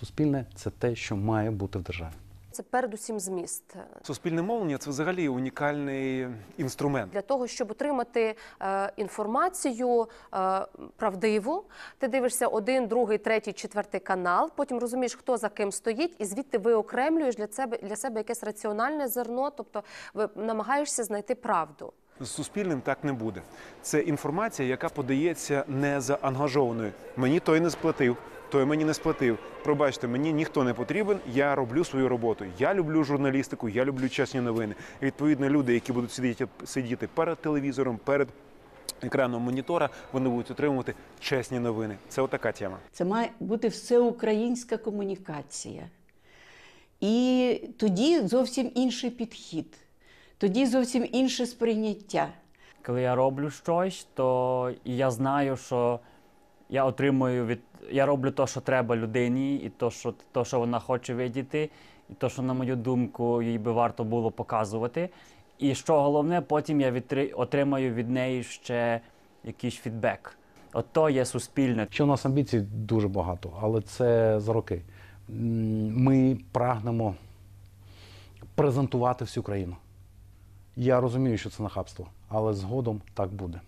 Суспільне це те, що має бути в державі. Це передусім зміст. Суспільне мовлення це взагалі унікальний інструмент. Для того, щоб отримати е, інформацію е, правдиву, ти дивишся один, другий, третій, четвертий канал, потім розумієш, хто за ким стоїть, і звідти виокремлюєш для себе для себе якесь раціональне зерно, тобто ви намагаєшся знайти правду. З суспільним так не буде. Це інформація, яка подається не заангажованою. Мені той не сплатив, той мені не сплатив. Пробачте, мені ніхто не потрібен. Я роблю свою роботу. Я люблю журналістику, я люблю чесні новини. І відповідно, люди, які будуть сидіти, сидіти перед телевізором, перед екраном монітора, вони будуть отримувати чесні новини. Це отака тема. Це має бути всеукраїнська комунікація. І тоді зовсім інший підхід, тоді зовсім інше сприйняття. Коли я роблю щось, то я знаю, що я отримую від. Я роблю те, що треба людині, і то, що, то, що вона хоче видіти, і то, що, на мою думку, їй би варто було показувати. І що головне, потім я отримаю від неї ще якийсь фідбек. От то є суспільне. Ще у нас амбіцій дуже багато, але це за роки. Ми прагнемо презентувати всю країну. Я розумію, що це нахабство, але згодом так буде.